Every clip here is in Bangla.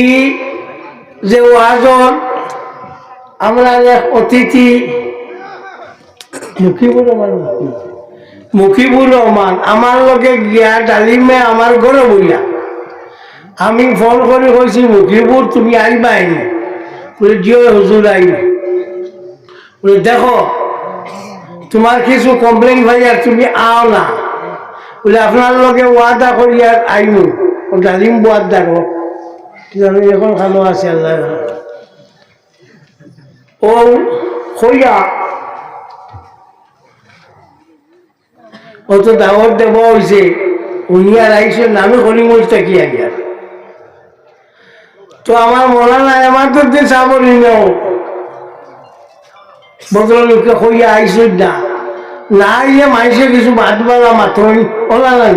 ই যে ওয়াজন আমরা এক অতিথি। মুখিবুর রহমান মুখিবুর রহমান, আমার লগে গিয়া ডালিমে আমার ঘরে বইয়া আমি ফোন করে কইছি, মুখিবুর, তুমি আইবা আইনি বলে জিও হুজুর আইনি বলে, দেখো, তোমার কিছু কমপ্লেন ভাই আর তুমি আও না। বলে, আপনার লগে ওয়াদা করি আর আইনু ও ডালিম বোয়াদ দেখো আমি এখন আছি আল্লাহ? ও দেব হয়েছে। উনি আর আইয়ার তো আমার মনে নাই আমার তো যে চাবরি নেও ভদ্রলোককে আইসই না। না ইয়ে মাইসে কিছু ভাত বালা মাথন ওলা নাই।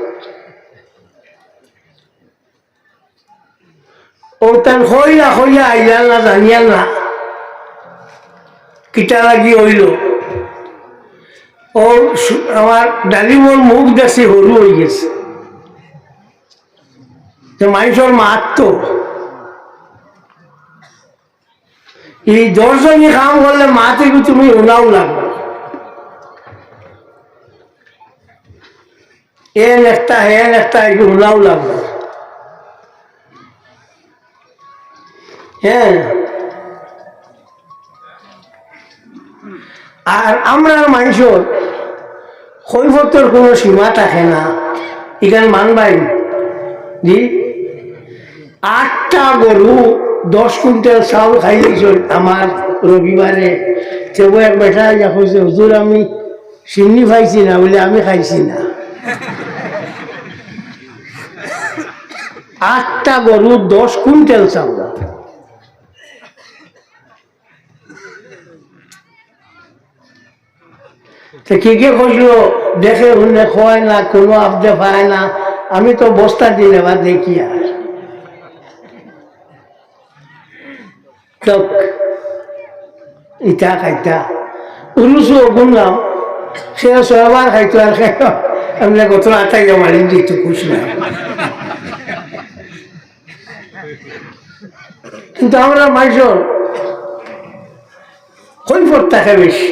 ও তার হইয়া হইয়া আইলাল না জানিয়াল না। কিটা লাগি হইল? ও আমার ডালিমর মুখ দেখছি সরু হয়ে গেছে। মানুষের মাত তো এই দর্শনী কাম করলে মাতে তুমি ওনাও লাগবে? এন একটা হেন একটা একটু ওনাও লাগবে। হ্যাঁ। আর আমরা মানুষের কৈফতের কোনো সীমা থাকে না। এখানে মানবাই জি আটটা গরু দশ কুইন্টাল চাউল খাই দিয়েছিল আমার রবিবারে। তেও এক বেটা কইছে, হুজুর, আমি চিমনি পাইছি না, বলে আমি খাইছি না। আটটা গরু দশ কুইন্টাল চাউল। তো কে কে খুঁজলো দেখে শুনে খোয়ায় না, কোনো আপদে পায় না। আমি তো বস্তা দিলে বা দেখি আর। ইটা খাইতা। উলুসু গুনলাম। সে ছয়বার খাইতো আর খাই আমি কত আটাই মারি দিত খুশ না। কিন্তু আমরা মানুষের কৈফত থাকে বেশি।